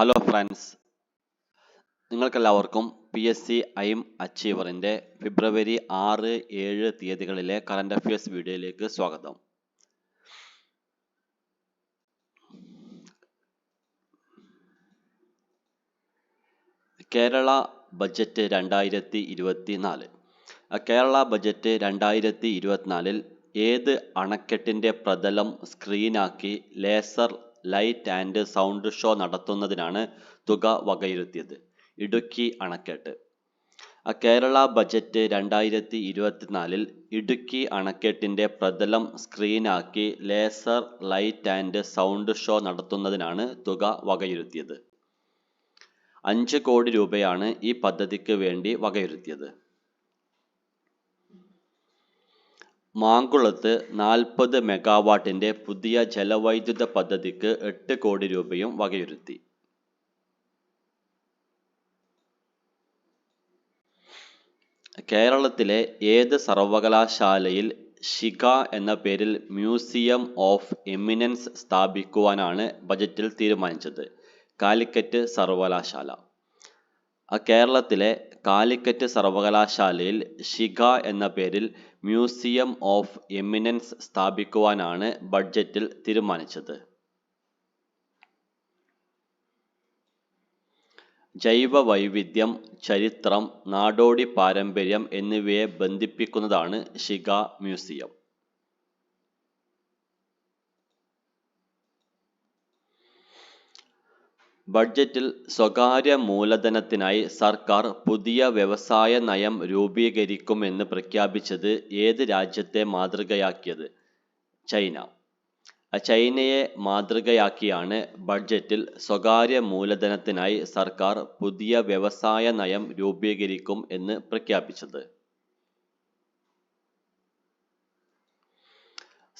Hello friends നിങ്ങൾക്കെല്ലാവർക്കും P S C Aim അച്ചീവറിന്റെ ഫെബ്രുവരി ആറ് ഏഴ് തീയതികളിലെ കറണ്ട് അഫയേഴ്സ് വീഡിയോയിലേക്ക് സ്വാഗതം. കേരള ബജറ്റ് രണ്ടായിരത്തി ഇരുപത്തി നാല് കേരള ബജറ്റ് രണ്ടായിരത്തി ഇരുപത്തിനാലിൽ ഏത് അണക്കെട്ടിന്റെ പ്രതലം സ്ക്രീനാക്കി laser light and sound show നടത്തുന്നതിനാണ് തുക വകയിരുത്തിയത്. ഇടുക്കി അണക്കെട്ട്. കേരള ബജറ്റ് രണ്ടായിരത്തി ഇരുപത്തിനാലിൽ ഇടുക്കി അണക്കെട്ടിന്റെ പ്രതലം സ്ക്രീനാക്കി laser light and sound show നടത്തുന്നതിനാണ് തുക വകയിരുത്തിയത്. അഞ്ച് കോടി രൂപയാണ് ഈ പദ്ധതിക്ക് വേണ്ടി വകയിരുത്തിയത്. മാങ്കുളത്ത് നാൽപ്പത് മെഗാവാട്ടിന്റെ പുതിയ ജലവൈദ്യുത പദ്ധതിക്ക് എട്ട് കോടി രൂപയും വകയിരുത്തി. കേരളത്തിലെ ഏത് സർവകലാശാലയിൽ ഷിക എന്ന പേരിൽ മ്യൂസിയം ഓഫ് എമിനൻസ് സ്ഥാപിക്കുവാനാണ് ബജറ്റിൽ തീരുമാനിച്ചത്? കാലിക്കറ്റ് സർവകലാശാല. കേരളത്തിലെ കാലിക്കറ്റ് സർവകലാശാലയിൽ ഷിക എന്ന പേരിൽ മ്യൂസിയം ഓഫ് എമിനൻസ് സ്ഥാപിക്കുവാനാണ് ബഡ്ജറ്റിൽ തീരുമാനിച്ചത്. ജൈവ വൈവിധ്യം ചരിത്രം നാടോടി പാരമ്പര്യം എന്നിവയെ ബന്ധിപ്പിക്കുന്നതാണ് ഷിഗ മ്യൂസിയം. ബഡ്ജറ്റിൽ സ്വകാര്യ മൂലധനത്തിനായി സർക്കാർ പുതിയ വ്യവസായ നയം രൂപീകരിക്കുമെന്ന് പ്രഖ്യാപിച്ചത് ഏത് രാജ്യത്തെ മാതൃകയാക്കിയത്? ചൈന. ചൈനയെ മാതൃകയാക്കിയാണ് ബഡ്ജറ്റിൽ സ്വകാര്യ മൂലധനത്തിനായി സർക്കാർ പുതിയ വ്യവസായ നയം രൂപീകരിക്കും എന്ന് പ്രഖ്യാപിച്ചത്.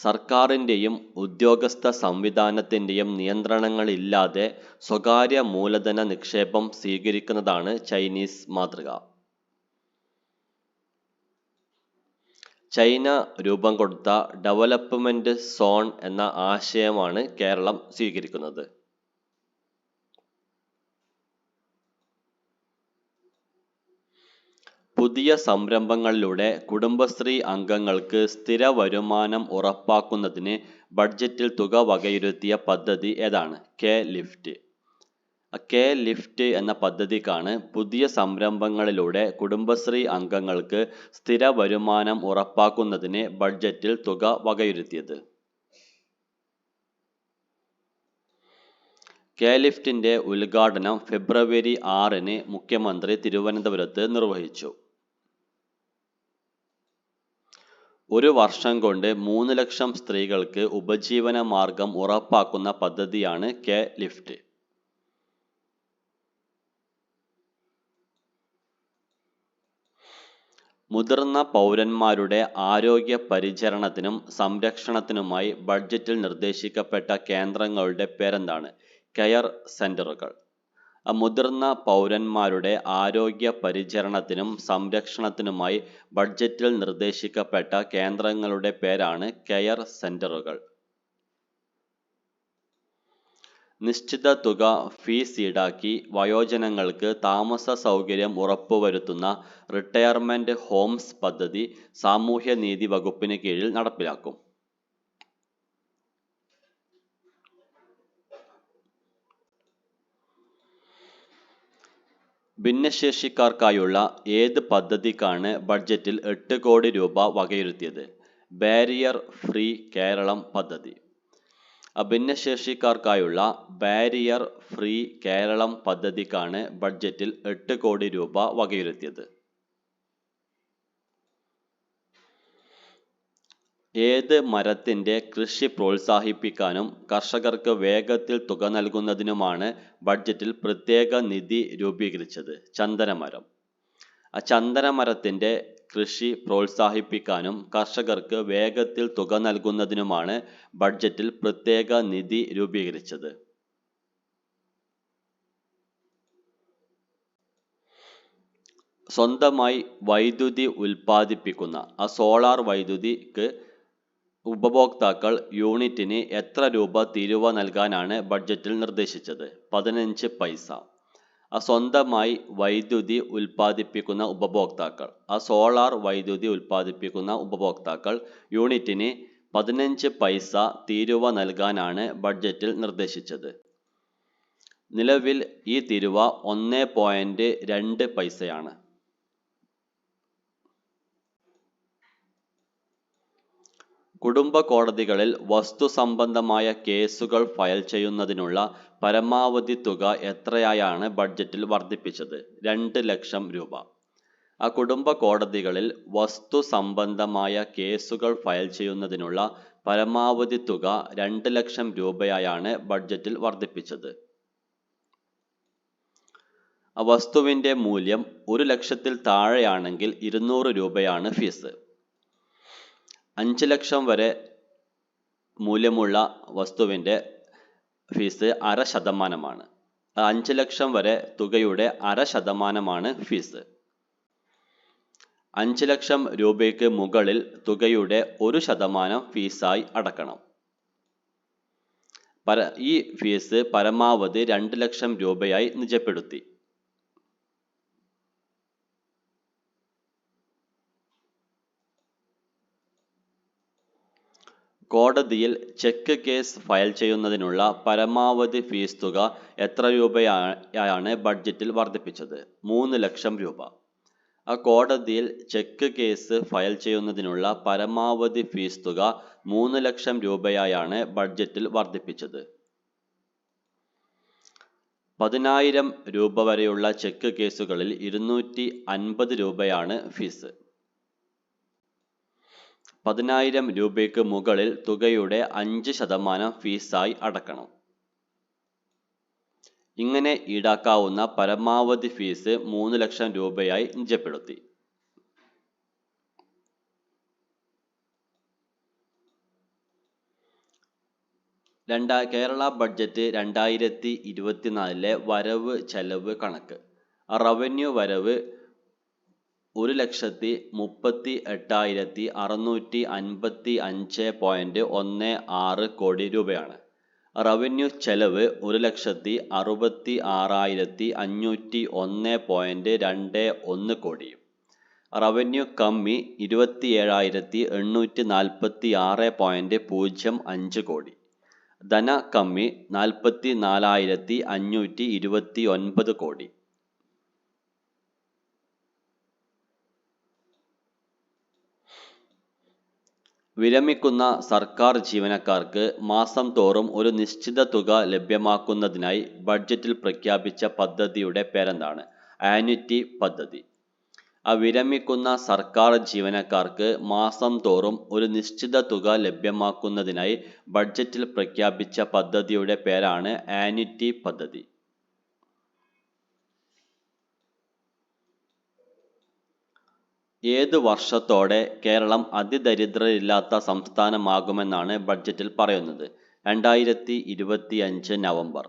സർക്കാരിന്റെയും ഉദ്യോഗസ്ഥ സംവിധാനത്തിന്റെയും നിയന്ത്രണങ്ങളില്ലാതെ സ്വകാര്യ മൂലധന നിക്ഷേപം സ്വീകരിക്കുന്നതാണ് ചൈനീസ് മാതൃക. ചൈന രൂപം കൊടുത്ത ഡെവലപ്മെന്റ് സോൺ എന്ന ആശയമാണ് കേരളം സ്വീകരിക്കുന്നത്. പുതിയ സംരംഭങ്ങളിലൂടെ കുടുംബശ്രീ അംഗങ്ങൾക്ക് സ്ഥിര വരുമാനം ഉറപ്പാക്കുന്നതിന് ബഡ്ജറ്റിൽ തുക വകയിരുത്തിയ പദ്ധതി ഏതാണ്? K lift. കെ ലിഫ്റ്റ് എന്ന പദ്ധതിക്കാണ് പുതിയ സംരംഭങ്ങളിലൂടെ കുടുംബശ്രീ അംഗങ്ങൾക്ക് സ്ഥിര വരുമാനം ഉറപ്പാക്കുന്നതിന് ബഡ്ജറ്റിൽ തുക വകയിരുത്തിയത്. കെ ലിഫ്റ്റിന്റെ ഉദ്ഘാടനം ഫെബ്രുവരി ആറിന് മുഖ്യമന്ത്രി തിരുവനന്തപുരത്ത് നിർവഹിച്ചു. ഒരു വർഷം കൊണ്ട് മൂന്ന് ലക്ഷം സ്ത്രീകൾക്ക് ഉപജീവന മാർഗം ഉറപ്പാക്കുന്ന പദ്ധതിയാണ് കെ ലിഫ്റ്റ്. മുതിർന്ന പൗരന്മാരുടെ ആരോഗ്യ പരിചരണത്തിനും സംരക്ഷണത്തിനുമായി ബഡ്ജറ്റിൽ നിർദ്ദേശിക്കപ്പെട്ട കേന്ദ്രങ്ങളുടെ പേരെന്താണ്? കെയർ സെന്ററുകൾ. മുതിർന്ന പൗരന്മാരുടെ ആരോഗ്യ പരിചരണത്തിനും സംരക്ഷണത്തിനുമായി ബഡ്ജറ്റിൽ നിർദ്ദേശിക്കപ്പെട്ട കേന്ദ്രങ്ങളുടെ പേരാണ് കെയർ സെന്ററുകൾ. നിശ്ചിത തുക ഫീസ് ഈടാക്കി വയോജനങ്ങൾക്ക് താമസ സൗകര്യം ഉറപ്പുവരുത്തുന്ന റിട്ടയർമെന്റ് ഹോംസ് പദ്ധതി സാമൂഹ്യനീതി വകുപ്പിന് കീഴിൽ നടപ്പിലാക്കും. ഭിന്നശേഷിക്കാർക്കായുള്ള ഏത് പദ്ധതിക്കാണ് ബഡ്ജറ്റിൽ എട്ട് കോടി രൂപ വകയിരുത്തിയത്? ബാരിയർ ഫ്രീ കേരളം പദ്ധതി. ഭിന്നശേഷിക്കാർക്കായുള്ള ബാരിയർ ഫ്രീ കേരളം പദ്ധതിക്കാണ് ബഡ്ജറ്റിൽ എട്ട് കോടി രൂപ വകയിരുത്തിയത്. ഏത് മരത്തിന്റെ കൃഷി പ്രോത്സാഹിപ്പിക്കാനും കർഷകർക്ക് വേഗത്തിൽ തുക നൽകുന്നതിനുമാണ് ബഡ്ജറ്റിൽ പ്രത്യേക നിധി രൂപീകരിച്ചത്. ചന്ദനമരം. ആ ചന്ദനമരത്തിന്റെ കൃഷി പ്രോത്സാഹിപ്പിക്കാനും കർഷകർക്ക് വേഗത്തിൽ തുക നൽകുന്നതിനുമാണ് ബഡ്ജറ്റിൽ പ്രത്യേക നിധി രൂപീകരിച്ചത്. സ്വന്തമായി വൈദ്യുതി ഉൽപ്പാദിപ്പിക്കുന്ന ആ സോളാർ വൈദ്യുതിക്ക് ഉപഭോക്താക്കൾ യൂണിറ്റിന് എത്ര രൂപ തീരുവ നൽകാനാണ് ബഡ്ജറ്റിൽ നിർദ്ദേശിച്ചത്? പതിനഞ്ച് പൈസ. സ്വന്തമായി വൈദ്യുതി ഉൽപ്പാദിപ്പിക്കുന്ന ഉപഭോക്താക്കൾ. ആ സോളാർ വൈദ്യുതി ഉൽപ്പാദിപ്പിക്കുന്ന ഉപഭോക്താക്കൾ യൂണിറ്റിന് പതിനഞ്ച് പൈസ തീരുവ നൽകാനാണ് ബഡ്ജറ്റിൽ നിർദ്ദേശിച്ചത്. നിലവിൽ ഈ തീരുവ ഒന്ന് രണ്ട് പൈസയാണ്. കുടുംബ കോടതികളിൽ വസ്തു സംബന്ധമായ കേസുകൾ ഫയൽ ചെയ്യുന്നതിനുള്ള പരമാവധി തുക എത്രയായാണ് ബഡ്ജറ്റിൽ വർദ്ധിപ്പിച്ചത്? രണ്ട് ലക്ഷം രൂപ. ആ കുടുംബ കോടതികളിൽ വസ്തു സംബന്ധമായ കേസുകൾ ഫയൽ ചെയ്യുന്നതിനുള്ള പരമാവധി തുക രണ്ട് ലക്ഷം രൂപയായാണ് ബഡ്ജറ്റിൽ വർദ്ധിപ്പിച്ചത്. ആ മൂല്യം ഒരു ലക്ഷത്തിൽ താഴെയാണെങ്കിൽ ഇരുന്നൂറ് രൂപയാണ് ഫീസ്. അഞ്ച് ലക്ഷം വരെ മൂല്യമുള്ള വസ്തുവിന്റെ ഫീസ് അര ശതമാനമാണ്. അഞ്ച് ലക്ഷം വരെ തുകയുടെ അര ശതമാനമാണ് ഫീസ്. അഞ്ച് ലക്ഷം രൂപയ്ക്ക് മുകളിൽ തുകയുടെ ഒരു ശതമാനം ഫീസായി അടക്കണം. പര ഈ ഫീസ് പരമാവധി രണ്ട് ലക്ഷം രൂപയായി നിജപ്പെടുത്തി. കോടതിയിൽ ചെക്ക് കേസ് ഫയൽ ചെയ്യുന്നതിനുള്ള പരമാവധി ഫീസ് തുക എത്ര രൂപയാണ് ബഡ്ജറ്റിൽ വർദ്ധിപ്പിച്ചത്? മൂന്ന് ലക്ഷം രൂപ. ആ കോടതിയിൽ ചെക്ക് കേസ് ഫയൽ ചെയ്യുന്നതിനുള്ള പരമാവധി ഫീസ് തുക മൂന്ന് ലക്ഷം രൂപയായാണ് ബഡ്ജറ്റിൽ വർദ്ധിപ്പിച്ചത്. പതിനായിരം രൂപ വരെയുള്ള ചെക്ക് കേസുകളിൽ ഇരുന്നൂറ്റി അൻപത് രൂപയാണ് ഫീസ്. പതിനായിരം രൂപയ്ക്ക് മുകളിൽ തുകയുടെ അഞ്ച് ശതമാനം ഫീസായി അടക്കണം. ഇങ്ങനെ ഈടാക്കാവുന്ന പരമാവധി ഫീസ് മൂന്ന് ലക്ഷം രൂപയായി നിജപ്പെടുത്തി. രണ്ടാ കേരള ബഡ്ജറ്റ് രണ്ടായിരത്തി ഇരുപത്തിനാലിലെ വരവ് ചെലവ് കണക്ക്. റവന്യൂ വരവ് ഒരു ലക്ഷത്തി മുപ്പത്തി എട്ടായിരത്തി അറുന്നൂറ്റി അൻപത്തി അഞ്ച് പോയിന്റ് ഒന്ന് ആറ് കോടി രൂപയാണ്. റവന്യൂ ചെലവ് ഒരു ലക്ഷത്തി അറുപത്തി ആറായിരത്തി അഞ്ഞൂറ്റി ഒന്ന് പോയിന്റ് രണ്ട് ഒന്ന് കോടിയും. റവന്യൂ കമ്മി ഇരുപത്തി ഏഴായിരത്തി എണ്ണൂറ്റി നാൽപ്പത്തി ആറ് പോയിന്റ് പൂജ്യം അഞ്ച് കോടി. ധന കമ്മി നാൽപ്പത്തി നാലായിരത്തി അഞ്ഞൂറ്റി ഇരുപത്തി ഒൻപത് കോടി. വിരമിക്കുന്ന സർക്കാർ ജീവനക്കാർക്ക് മാസം തോറും ഒരു നിശ്ചിത തുക ലഭ്യമാക്കുന്നതിനായി ബഡ്ജറ്റിൽ പ്രഖ്യാപിച്ച പദ്ധതിയുടെ പേരെന്താണ്? ആനുറ്റി പദ്ധതി. ആ വിരമിക്കുന്ന സർക്കാർ ജീവനക്കാർക്ക് മാസം തോറും ഒരു നിശ്ചിത തുക ലഭ്യമാക്കുന്നതിനായി ബഡ്ജറ്റിൽ പ്രഖ്യാപിച്ച പദ്ധതിയുടെ പേരാണ് ആനുറ്റി പദ്ധതി. ഏത് വർഷത്തോടെ കേരളം അതിദരിദ്രരില്ലാത്ത സംസ്ഥാനമാകുമെന്നാണ് ബഡ്ജറ്റിൽ പറയുന്നത്? രണ്ടായിരത്തി ഇരുപത്തി അഞ്ച് നവംബർ.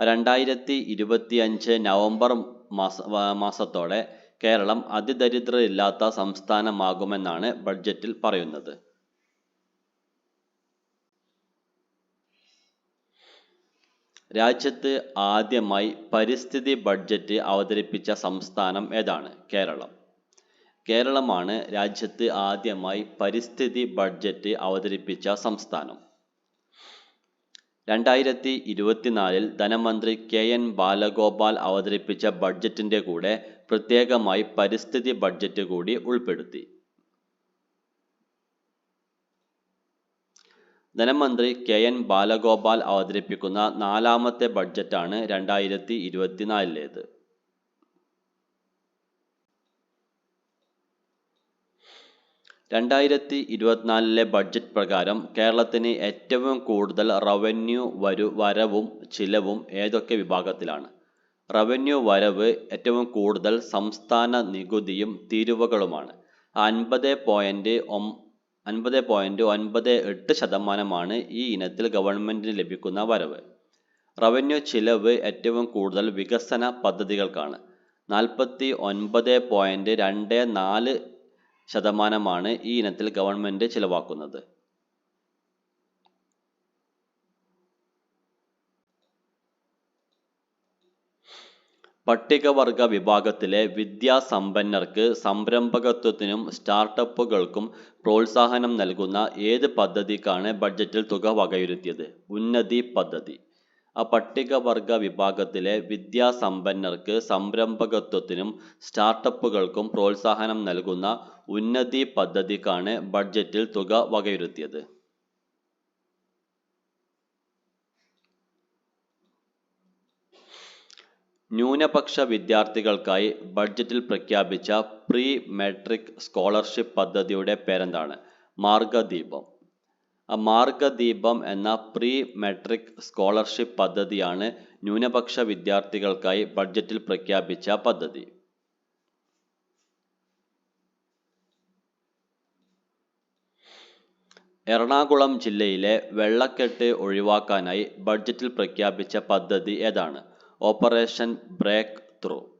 രണ്ടായിരത്തി ഇരുപത്തി അഞ്ച് നവംബർ മാസ മാസത്തോടെ കേരളം അതിദരിദ്രരില്ലാത്ത സംസ്ഥാനമാകുമെന്നാണ് ബഡ്ജറ്റിൽ പറയുന്നത്. രാജ്യത്ത് ആദ്യമായി പരിസ്ഥിതി ബഡ്ജറ്റ് അവതരിപ്പിച്ച സംസ്ഥാനം ഏതാണ്? കേരളം. കേരളമാണ് രാജ്യത്ത് ആദ്യമായി പരിസ്ഥിതി ബഡ്ജറ്റ് അവതരിപ്പിച്ച സംസ്ഥാനം. രണ്ടായിരത്തി ഇരുപത്തിനാലിൽ ധനമന്ത്രി കെ എൻ ബാലഗോപാൽ അവതരിപ്പിച്ച ബഡ്ജറ്റിന്റെ കൂടെ പ്രത്യേകമായി പരിസ്ഥിതി ബഡ്ജറ്റ് കൂടി ഉൾപ്പെടുത്തി. ധനമന്ത്രി കെ എൻ ബാലഗോപാൽ അവതരിപ്പിക്കുന്ന നാലാമത്തെ ബഡ്ജറ്റാണ് രണ്ടായിരത്തി ഇരുപത്തിനാലിലേത് രണ്ടായിരത്തി ഇരുപത്തിനാലിലെ ബഡ്ജറ്റ് പ്രകാരം കേരളത്തിന് ഏറ്റവും കൂടുതൽ റവന്യൂ വരു വരവും ചിലവും ഏതൊക്കെ വിഭാഗത്തിലാണ്? റവന്യൂ വരവ് ഏറ്റവും കൂടുതൽ സംസ്ഥാന നികുതിയും തീരുവകളുമാണ്. അൻപത് പോയിന്റ് അൻപത് പോയിന്റ് ഒൻപത് എട്ട് ശതമാനമാണ് ഈ ഇനത്തിൽ ഗവൺമെന്റിന് ലഭിക്കുന്ന വരവ്. റവന്യൂ ചിലവ് ഏറ്റവും കൂടുതൽ വികസന പദ്ധതികൾക്കാണ്. നാൽപ്പത്തി ഒൻപത് പോയിന്റ് രണ്ട് നാല് ശതമാനമാണ് ഈ ഇനത്തിൽ ഗവൺമെന്റ് ചിലവാക്കുന്നത്. പട്ടികവർഗ വിഭാഗത്തിലെ വിദ്യാസമ്പന്നർക്ക് സംരംഭകത്വത്തിനും സ്റ്റാർട്ടപ്പുകൾക്കും പ്രോത്സാഹനം നൽകുന്ന ഏത് പദ്ധതിക്കാണ് ബഡ്ജറ്റിൽ തുക വകയിരുത്തിയത്? ഉന്നതി പദ്ധതി. പട്ടികവർഗ വിഭാഗത്തിലെ വിദ്യാസമ്പന്നർക്ക് സംരംഭകത്വത്തിനും സ്റ്റാർട്ടപ്പുകൾക്കും പ്രോത്സാഹനം നൽകുന്ന ഉന്നതി പദ്ധതിക്കാണ് ബഡ്ജറ്റിൽ തുക വകയിരുത്തിയത്. ന്യൂനപക്ഷ വിദ്യാർത്ഥികൾക്കായി ബഡ്ജറ്റിൽ പ്രഖ്യാപിച്ച പ്രീ മെട്രിക് സ്കോളർഷിപ്പ് പദ്ധതിയുടെ പേരെന്താണ്? മാർഗദീപം. മാർഗദീപം എന്ന പ്രീ മെട്രിക് സ്കോളർഷിപ്പ് പദ്ധതിയാണ് ന്യൂനപക്ഷ വിദ്യാർത്ഥികൾക്കായി ബഡ്ജറ്റിൽ പ്രഖ്യാപിച്ച പദ്ധതി. എറണാകുളം ജില്ലയിലെ വെള്ളക്കെട്ട് ഒഴിവാക്കാനായി ബഡ്ജറ്റിൽ പ്രഖ്യാപിച്ച പദ്ധതി ഏതാണ്? Operation breakthrough.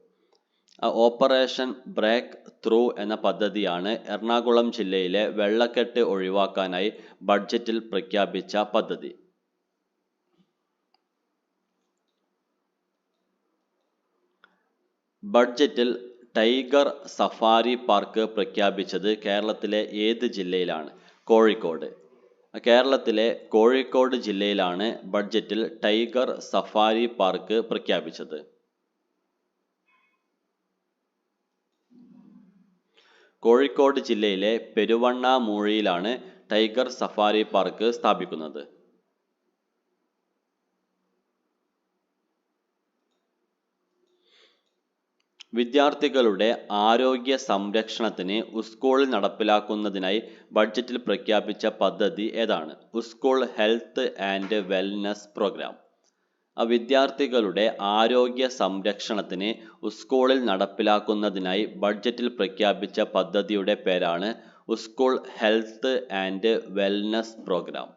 Operation breakthrough എന്ന പദ്ധതിയാണ് എറണാകുളം ജില്ലയിലെ വെള്ളക്കെട്ട് ഒഴിവാക്കാനായി ബഡ്ജറ്റിൽ പ്രഖ്യാപിച്ച പദ്ധതി. ബഡ്ജറ്റിൽ ടൈഗർ സഫാരി പാർക്ക് പ്രഖ്യാപിച്ചത് കേരളത്തിലെ ഏത് ജില്ലയിലാണ്? കോഴിക്കോട്. കേരളത്തിലെ കോഴിക്കോട് ജില്ലയിലാണ് ബഡ്ജറ്റിൽ ടൈഗർ സഫാരി പാർക്ക് പ്രഖ്യാപിച്ചത്. കോഴിക്കോട് ജില്ലയിലെ പെരുവണ്ണാമൂഴിയിലാണ് ടൈഗർ സഫാരി പാർക്ക് സ്ഥാപിക്കുന്നത്. വിദ്യാർത്ഥികളുടെ ആരോഗ്യ സംരക്ഷണത്തിന് സ്കൂളിൽ നടപ്പിലാക്കുന്നതിനായി ബഡ്ജറ്റിൽ പ്രഖ്യാപിച്ച പദ്ധതി ഏതാണ്? School health and wellness programme. വിദ്യാർത്ഥികളുടെ ആരോഗ്യ സംരക്ഷണത്തിന് സ്കൂളിൽ നടപ്പിലാക്കുന്നതിനായി ബഡ്ജറ്റിൽ പ്രഖ്യാപിച്ച പദ്ധതിയുടെ പേരാണ് school health and wellness programme.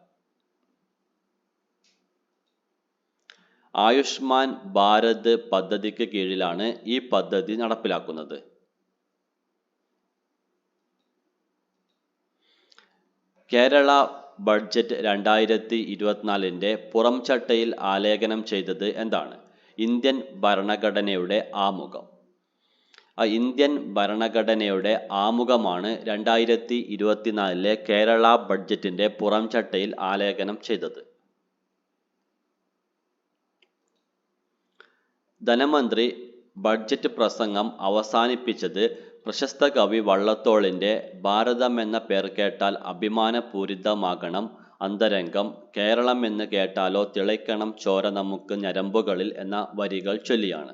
Ayushman Bharat പദ്ധതിക്ക് കീഴിലാണ് ഈ പദ്ധതി നടപ്പിലാക്കുന്നത്. കേരള ബഡ്ജറ്റ് രണ്ടായിരത്തി ഇരുപത്തിനാലിന്റെ പുറംചട്ടയിൽ ആലേഖനം ചെയ്തത് എന്താണ്? ഇന്ത്യൻ ഭരണഘടനയുടെ ആമുഖം. ഇന്ത്യൻ ഭരണഘടനയുടെ ആമുഖമാണ് രണ്ടായിരത്തി ഇരുപത്തിനാലിലെ കേരള ബഡ്ജറ്റിന്റെ പുറംചട്ടയിൽ ആലേഖനം ചെയ്തത്. ധനമന്ത്രി ബഡ്ജറ്റ് പ്രസംഗം അവസാനിപ്പിച്ചത് പ്രശസ്ത കവി വള്ളത്തോളിന്റെ ഭാരതം എന്ന പേർ കേട്ടാൽ അഭിമാനപൂരിതമാകണം. അന്തരംഗം കേരളം എന്ന് കേട്ടാലോ തിളയ്ക്കണം ചോര നമുക്ക് ഞരമ്പുകളിൽ എന്ന വരികൾ ചൊല്ലിയാണ്.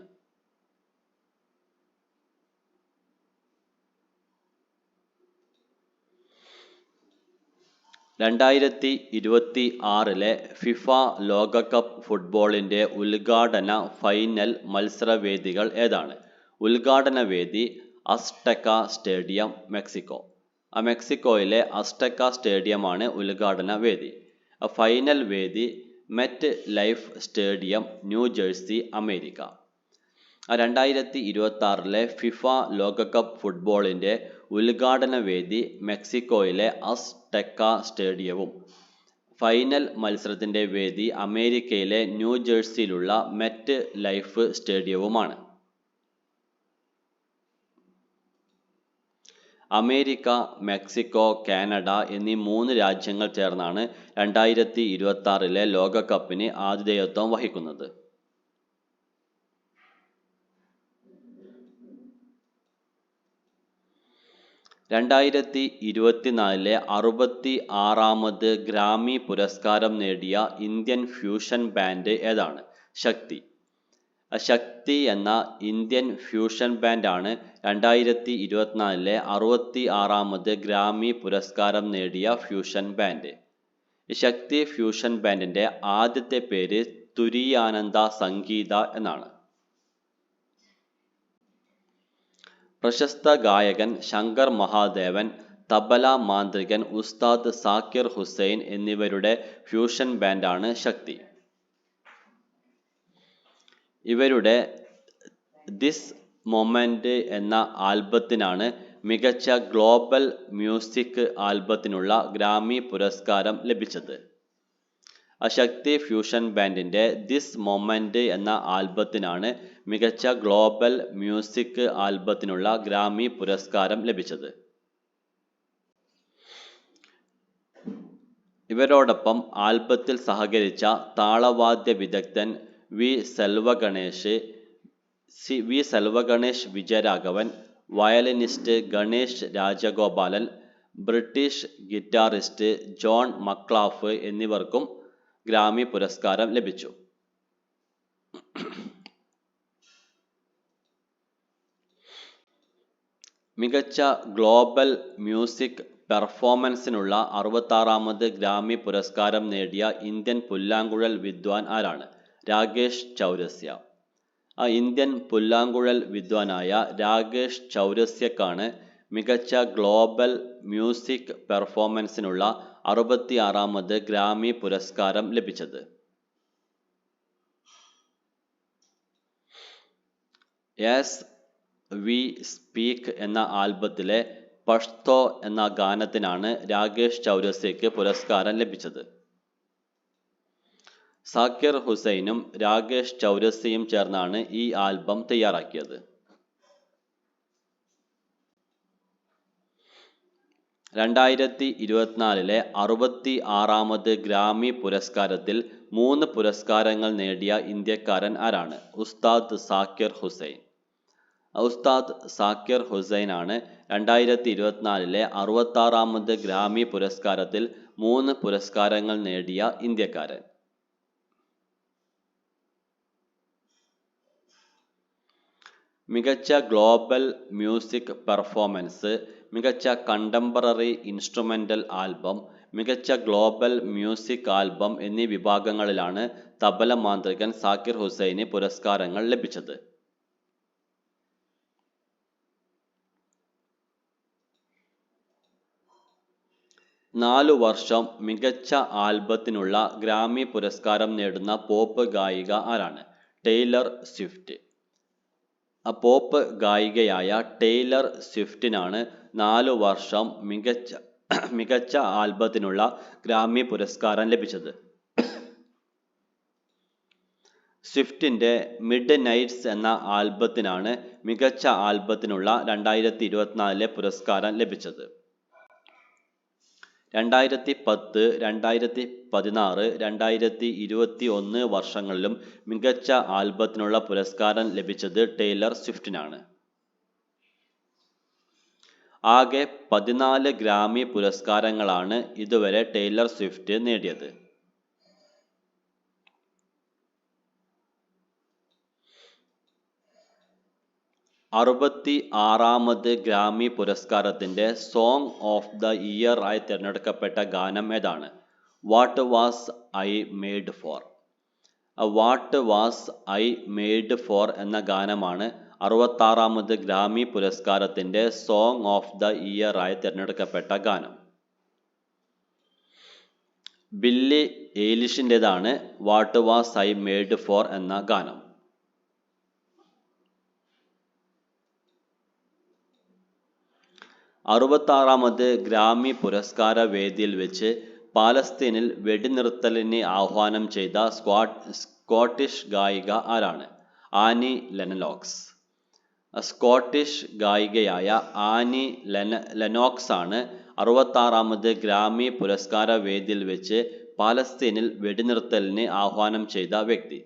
രണ്ടായിരത്തി ഇരുപത്തി ആറിലെ ഫിഫ ലോകകപ്പ് ഫുട്ബോളിന്റെ ഉദ്ഘാടന ഫൈനൽ മത്സരവേദികൾ ഏതാണ്? ഉദ്ഘാടന വേദി അസ്റ്റക്ക സ്റ്റേഡിയം മെക്സിക്കോ. മെക്സിക്കോയിലെ അസ്റ്റക്ക സ്റ്റേഡിയമാണ് ഉദ്ഘാടന വേദി. ഫൈനൽ വേദി MetLife stadium New Jersey America. രണ്ടായിരത്തി ഇരുപത്തി ആറിലെ ഫിഫ ലോകകപ്പ് ഫുട്ബോളിന്റെ ഉദ്ഘാടന വേദി മെക്സിക്കോയിലെ അസ്ടെക്ക സ്റ്റേഡിയവും. ഫൈനൽ മത്സരത്തിന്റെ വേദി അമേരിക്കയിലെ ന്യൂ ജേഴ്സിയിലുള്ള മെറ്റ് ലൈഫ് സ്റ്റേഡിയവുമാണ്. അമേരിക്ക മെക്സിക്കോ കാനഡ എന്നീ മൂന്ന് രാജ്യങ്ങൾ ചേർന്നാണ് രണ്ടായിരത്തി ഇരുപത്തി ലോകകപ്പിന് ആതിഥേയത്വം വഹിക്കുന്നത്. രണ്ടായിരത്തി ഇരുപത്തിനാലിലെ അറുപത്തി ആറാമത് ഗ്രാമി പുരസ്കാരം നേടിയ ഇന്ത്യൻ ഫ്യൂഷൻ ബാൻഡ് ഏതാണ്? ശക്തി. ശക്തി എന്ന ഇന്ത്യൻ ഫ്യൂഷൻ ബാൻഡാണ് രണ്ടായിരത്തി ഇരുപത്തിനാലിലെ അറുപത്തി ആറാമത് ഗ്രാമി പുരസ്കാരം നേടിയ ഫ്യൂഷൻ ബാൻഡ്. ശക്തി ഫ്യൂഷൻ ബാൻഡിന്റെ ആദ്യത്തെ പേര് തുരിയാനന്ദ സംഗീത എന്നാണ്. പ്രശസ്ത ഗായകൻ ശങ്കർ മഹാദേവൻ തബല മാന്ത്രികൻ ഉസ്താദ് സാക്കിർ ഹുസൈൻ എന്നിവരുടെ ഫ്യൂഷൻ ബാൻഡാണ് ശക്തി. ഇവരുടെ ദിസ് മൊമെന്റ് എന്ന ആൽബത്തിനാണ് മികച്ച ഗ്ലോബൽ മ്യൂസിക് ആൽബത്തിനുള്ള ഗ്രാമി പുരസ്കാരം ലഭിച്ചത്. അശക്തി ഫ്യൂഷൻ ബാൻഡിന്റെ ദിസ് മൊമെന്റ് എന്ന ആൽബത്തിനാണ് മികച്ച ഗ്ലോബൽ മ്യൂസിക് ആൽബത്തിനുള്ള ഗ്രാമി പുരസ്കാരം ലഭിച്ചത്. ഇവരോടൊപ്പം ആൽബത്തിൽ സഹകരിച്ച താളവാദ്യ വിദഗ്ധൻ V Selvaganesh C V Selvaganesh Vijayaraghavan violinist Ganesh Rajagopalan British guitarist John McLaughlin എന്നിവർക്കും ഗ്രാമി പുരസ്കാരം ലഭിച്ചു. മികച്ച ഗ്ലോബൽ മ്യൂസിക് പെർഫോമൻസിനുള്ള അറുപത്താറാമത് ഗ്രാമി പുരസ്കാരം നേടിയ ഇന്ത്യൻ പുല്ലാങ്കുഴൽ വിദ്വാൻ ആരാണ്? രാകേഷ് ചൗരസ്യ. ആ ഇന്ത്യൻ പുല്ലാങ്കുഴൽ വിദ്വാനായ രാകേഷ് ചൗരസ്യക്കാണ് മികച്ച ഗ്ലോബൽ മ്യൂസിക് പെർഫോമൻസിനുള്ള അറുപത്തിയാറാമത് ഗ്രാമി പുരസ്കാരം ലഭിച്ചത്. എസ് വി സ്പീക്ക് എന്ന ആൽബത്തിലെ പഷ്തോ എന്ന ഗാനത്തിനാണ് രാകേഷ് ചൗരസ്യയ്ക്ക് പുരസ്കാരം ലഭിച്ചത്. സാക്കിർ ഹുസൈനും രാകേഷ് ചൗരസ്യയും ചേർന്നാണ് ഈ ആൽബം തയ്യാറാക്കിയത്. രണ്ടായിരത്തി ഇരുപത്തിനാലിലെ അറുപത്തി ആറാമത് ഗ്രാമി പുരസ്കാരത്തിൽ മൂന്ന് പുരസ്കാരങ്ങൾ നേടിയ ഇന്ത്യക്കാരൻ ആരാണ്? ഉസ്താദ് സാക്കിർ ഹുസൈൻ. ഉസ്താദ് സാക്കിർ ഹുസൈനാണ് രണ്ടായിരത്തി ഇരുപത്തിനാലിലെ അറുപത്താറാമത് ഗ്രാമി പുരസ്കാരത്തിൽ മൂന്ന് പുരസ്കാരങ്ങൾ നേടിയ ഇന്ത്യക്കാരൻ. മികച്ച ഗ്ലോബൽ മ്യൂസിക് പെർഫോമൻസ് മികച്ച കണ്ടംപററി ഇൻസ്ട്രുമെന്റൽ ആൽബം മികച്ച ഗ്ലോബൽ മ്യൂസിക് ആൽബം എന്നീ വിഭാഗങ്ങളിലാണ് തബല മാന്ത്രികൻ സാക്കിർ ഹുസൈന് പുരസ്കാരങ്ങൾ ലഭിച്ചത്. നാലു വർഷം മികച്ച ആൽബത്തിനുള്ള ഗ്രാമി പുരസ്കാരം നേടുന്ന പോപ്പ് ഗായിക ആരാണ്? Taylor Swift. പോപ്പ് ഗായികയായ ടെയ്ലർ സ്വിഫ്റ്റിനാണ് നാലു വർഷം മികച്ച മികച്ച ആൽബത്തിനുള്ള ഗ്രാമി പുരസ്കാരം ലഭിച്ചത്. സ്വിഫ്റ്റിന്റെ മിഡ് നൈറ്റ്സ് എന്ന ആൽബത്തിനാണ് മികച്ച ആൽബത്തിനുള്ള രണ്ടായിരത്തി ഇരുപത്തിനാലിലെ പുരസ്കാരം ലഭിച്ചത്. രണ്ടായിരത്തി പത്ത് രണ്ടായിരത്തി പതിനാറ് രണ്ടായിരത്തി ഇരുപത്തി ഒന്ന് വർഷങ്ങളിലും മികച്ച ആൽബത്തിനുള്ള പുരസ്കാരം ലഭിച്ചത് ടെയ്ലർ സ്വിഫ്റ്റിനാണ്. ആകെ പതിനാല് ഗ്രാമി പുരസ്കാരങ്ങളാണ് ഇതുവരെ ടെയ്ലർ സ്വിഫ്റ്റ് നേടിയത്. അറുപത്തി ആറാമത് ഗ്രാമി പുരസ്കാരത്തിന്റെ സോങ് ഓഫ് ദ ഇയർ ആയി തിരഞ്ഞെടുക്കപ്പെട്ട ഗാനം ഏതാണ്? What was I made for what was I made for എന്ന ഗാനമാണ് അറുപത്താറാമത് ഗ്രാമി പുരസ്കാരത്തിന്റെ സോങ് ഓഫ് ദ ഇയർ ആയി തിരഞ്ഞെടുക്കപ്പെട്ട ഗാനം. Billie ഏലിഷിന്റെതാണ് what was I made for എന്ന ഗാനം. അറുപത്താറാമത് ഗ്രാമി പുരസ്കാര വേദിയിൽ വെച്ച് പാലസ്തീനിൽ വെടിനിർത്തലിനെ ആഹ്വാനം ചെയ്ത സ്കോട്ടിഷ് ഗായിക ആരാണ്? Annie Lennox. സ്കോട്ടിഷ് ഗായികയായ ആനി ലെന ലെനോക്സ് ആണ് അറുപത്താറാമത് ഗ്രാമി പുരസ്കാര വേദിയിൽ വെച്ച് പാലസ്തീനിൽ വെടിനിർത്തലിന് ആഹ്വാനം ചെയ്ത വ്യക്തി.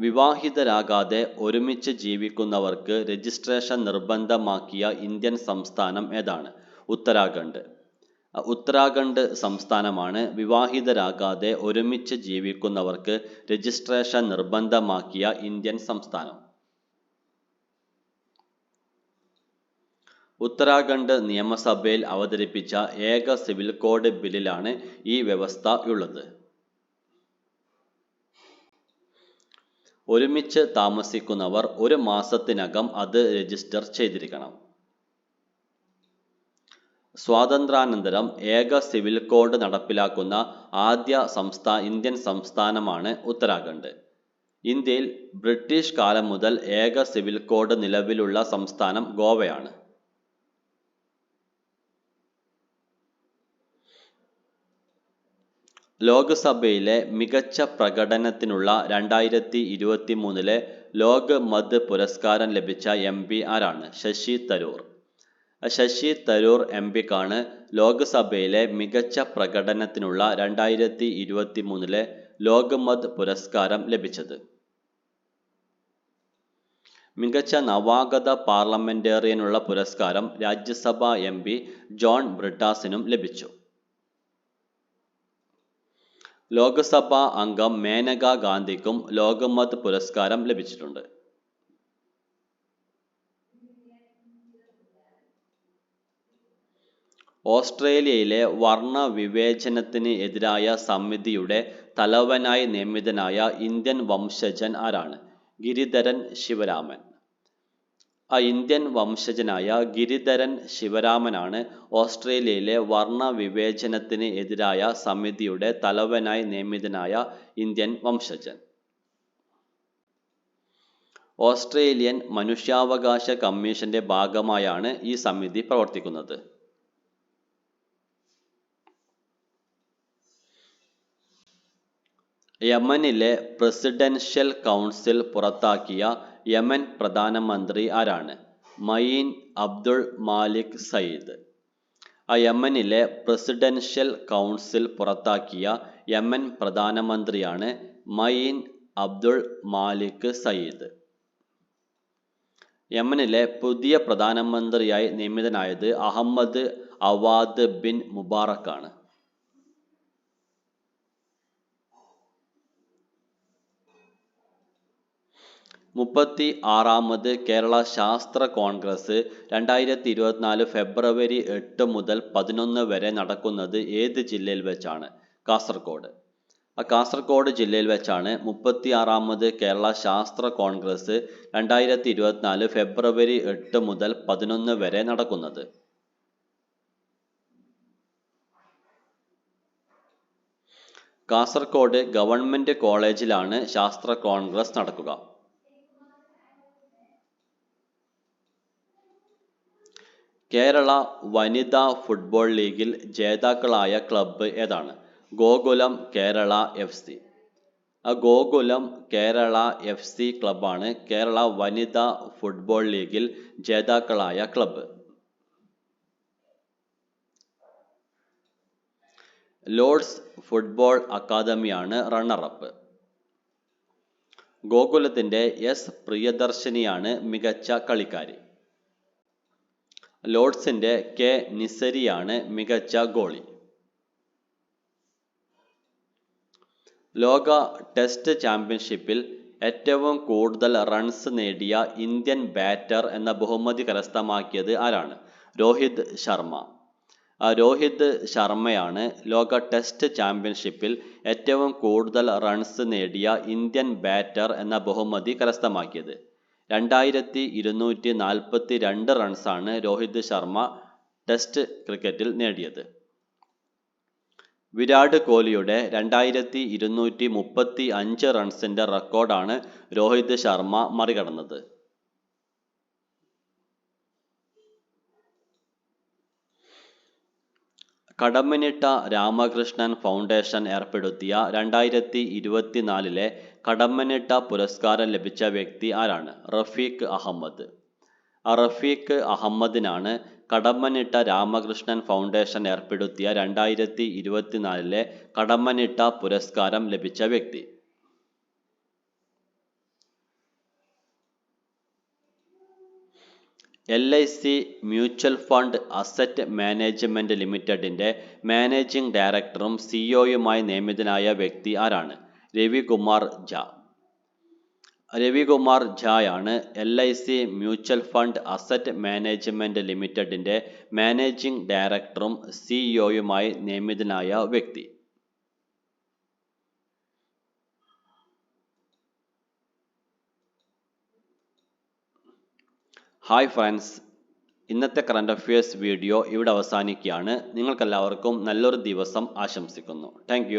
വിവാഹിതരാകാതെ ഒരുമിച്ച് ജീവിക്കുന്നവർക്ക് രജിസ്ട്രേഷൻ നിർബന്ധമാക്കിയ ഇന്ത്യൻ സംസ്ഥാനം ഏതാണ്? ഉത്തരാഖണ്ഡ്. ഉത്തരാഖണ്ഡ് സംസ്ഥാനമാണ്. വിവാഹിതരാകാതെ ഒരുമിച്ച് ജീവിക്കുന്നവർക്ക് രജിസ്ട്രേഷൻ നിർബന്ധമാക്കിയ ഇന്ത്യൻ സംസ്ഥാനം. ഉത്തരാഖണ്ഡ് നിയമസഭയിൽ അവതരിപ്പിച്ച ഏക സിവിൽ കോഡ് ബില്ലിലാണ് ഈ വ്യവസ്ഥ ഉള്ളത്. ഒരുമിച്ച് താമസിക്കുന്നവർ ഒരു മാസത്തിനകം അത് രജിസ്റ്റർ ചെയ്തിരിക്കണം. സ്വാതന്ത്ര്യാനന്തരം ഏക സിവിൽ കോഡ് നടപ്പിലാക്കുന്ന ആദ്യ സംസ്ഥാ ഇന്ത്യൻ സംസ്ഥാനമാണ് ഉത്തരാഖണ്ഡ്. ഇന്ത്യയിൽ ബ്രിട്ടീഷ് കാലം മുതൽ ഏക സിവിൽ കോഡ് നിലവിലുള്ള സംസ്ഥാനം ഗോവയാണ്. ലോക്സഭയിലെ മികച്ച പ്രകടനത്തിനുള്ള രണ്ടായിരത്തി ഇരുപത്തി മൂന്നിലെ ലോക് മത് പുരസ്കാരം ലഭിച്ച എം പി ആരാണ്? ശശി തരൂർ. ശശി തരൂർ എം പിക്കാണ് ലോക്സഭയിലെ മികച്ച പ്രകടനത്തിനുള്ള രണ്ടായിരത്തി ഇരുപത്തി മൂന്നിലെ ലോക് മത് പുരസ്കാരം ലഭിച്ചത്. മികച്ച നവാഗത പാർലമെന്റേറിയനുള്ള പുരസ്കാരം രാജ്യസഭാ എം പി ജോൺ ബ്രിട്ടാസിനും ലഭിച്ചു. ലോക്സഭാ അംഗം മേനക ഗാന്ധിക്കും ലോകമത് പുരസ്കാരം ലഭിച്ചിട്ടുണ്ട്. ഓസ്ട്രേലിയയിലെ വർണ വിവേചനത്തിന് എതിരായ സമിതിയുടെ തലവനായി നിയമിതനായ ഇന്ത്യൻ വംശജൻ ആരാണ്? ഗിരിധരൻ ശിവരാമൻ. ആ ഇന്ത്യൻ വംശജനായ ഗിരിധരൻ ശിവരാമനാണ് ഓസ്ട്രേലിയയിലെ വർണ വിവേചനത്തിന് എതിരായ സമിതിയുടെ തലവനായി നിയമിതനായ ഇന്ത്യൻ വംശജൻ. ഓസ്ട്രേലിയൻ മനുഷ്യാവകാശ കമ്മീഷന്റെ ഭാഗമായാണ് ഈ സമിതി പ്രവർത്തിക്കുന്നത്. യമനിലെ പ്രസിഡൻഷ്യൽ കൗൺസിൽ പുറത്താക്കിയ യമൻ പ്രധാനമന്ത്രി ആരാണ്? മയീൻ അബ്ദുൾ മാലിക് സയ്യിദ്. ആ യമനിലെ പ്രസിഡൻഷ്യൽ കൗൺസിൽ പുറത്താക്കിയ യമൻ പ്രധാനമന്ത്രിയാണ് മയീൻ അബ്ദുൾ മാലിക് സയ്യിദ്. യമനിലെ പുതിയ പ്രധാനമന്ത്രിയായി നിയമിതനായത് അഹമ്മദ് അവാദ് ബിൻ മുബാറക്കാണ്. മുപ്പത്തി ആറാമത് കേരള ശാസ്ത്ര കോൺഗ്രസ് രണ്ടായിരത്തി ഇരുപത്തിനാല് ഫെബ്രുവരി എട്ട് മുതൽ പതിനൊന്ന് വരെ നടക്കുന്നത് ഏത് ജില്ലയിൽ വെച്ചാണ്? കാസർഗോഡ്. ആ കാസർഗോഡ് ജില്ലയിൽ വെച്ചാണ് മുപ്പത്തി ആറാമത് കേരള ശാസ്ത്ര കോൺഗ്രസ് രണ്ടായിരത്തി ഇരുപത്തിനാല് ഫെബ്രുവരി എട്ട് മുതൽ പതിനൊന്ന് വരെ നടക്കുന്നത്. കാസർഗോഡ് ഗവൺമെന്റ് കോളേജിലാണ് ശാസ്ത്ര കോൺഗ്രസ് നടക്കുക. കേരള വനിതാ ഫുട്ബോൾ ലീഗിൽ ജേതാക്കളായ ക്ലബ്ബ് ഏതാണ്? Gokulam Kerala F C. Gokulam Kerala F C ക്ലബ്ബാണ് Kerala വനിതാ ഫുട്ബോൾ ലീഗിൽ ജേതാക്കളായ ക്ലബ്ബ്. ലോർഡ്സ് ഫുട്ബോൾ അക്കാദമിയാണ് റണ്ണറപ്പ്. ഗോകുലത്തിന്റെ എസ് പ്രിയദർശിനിയാണ് മികച്ച കളിക്കാരി. ലോർഡ്സിന്റെ കെ നിസരിയാണ് മികച്ച ഗോളി. ലോക ടെസ്റ്റ് ചാമ്പ്യൻഷിപ്പിൽ ഏറ്റവും കൂടുതൽ റൺസ് നേടിയ ഇന്ത്യൻ ബാറ്റർ എന്ന ബഹുമതി കരസ്ഥമാക്കിയത് ആരാണ്? രോഹിത് ശർമ്മ. രോഹിത് ശർമ്മയാണ് ലോക ടെസ്റ്റ് ചാമ്പ്യൻഷിപ്പിൽ ഏറ്റവും കൂടുതൽ റൺസ് നേടിയ ഇന്ത്യൻ ബാറ്റർ എന്ന ബഹുമതി കരസ്ഥമാക്കിയത്. രണ്ടായിരത്തി ഇരുന്നൂറ്റി നാൽപ്പത്തി രണ്ട് റൺസാണ് രോഹിത് ശർമ്മ ടെസ്റ്റ് ക്രിക്കറ്റിൽ നേടിയത്. വിരാട് കോഹ്ലിയുടെ രണ്ടായിരത്തി ഇരുന്നൂറ്റി മുപ്പത്തി അഞ്ച് റൺസിന്റെ റെക്കോർഡാണ് രോഹിത് ശർമ്മ മറികടന്നത്. കടമ്മനിട്ട രാമകൃഷ്ണൻ ഫൗണ്ടേഷൻ ഏർപ്പെടുത്തിയ രണ്ടായിരത്തി ഇരുപത്തിനാലിലെ കടമ്മനിട്ട പുരസ്കാരം ലഭിച്ച വ്യക്തി ആരാണ്? റഫീഖ് അഹമ്മദ്. റഫീഖ് അഹമ്മദിനാണ് കടമ്മനിട്ട രാമകൃഷ്ണൻ ഫൗണ്ടേഷൻ ഏർപ്പെടുത്തിയ രണ്ടായിരത്തി ഇരുപത്തിനാലിലെ കടമ്മനിട്ട പുരസ്കാരം ലഭിച്ച വ്യക്തി. L I C mutual fund asset management ലിമിറ്റഡിന്റെ മാനേജിംഗ് ഡയറക്ടറും സിഇഒയുമായി നിയമിതനായ വ്യക്തി ആരാണ്? Ravikumar Jha. Ravikumar ഝായാണ് L I C mutual fund asset management ലിമിറ്റഡിന്റെ മാനേജിംഗ് ഡയറക്ടറും സിഇഒയുമായി നിയമിതനായ വ്യക്തി. ഹായ് ഫ്രണ്ട്സ് ഇന്നത്തെ കറണ്ട് അഫയേഴ്സ് വീഡിയോ ഇവിടെ അവസാനിക്കുകയാണ്. നിങ്ങൾക്കെല്ലാവർക്കും നല്ലൊരു ദിവസം ആശംസിക്കുന്നു. താങ്ക്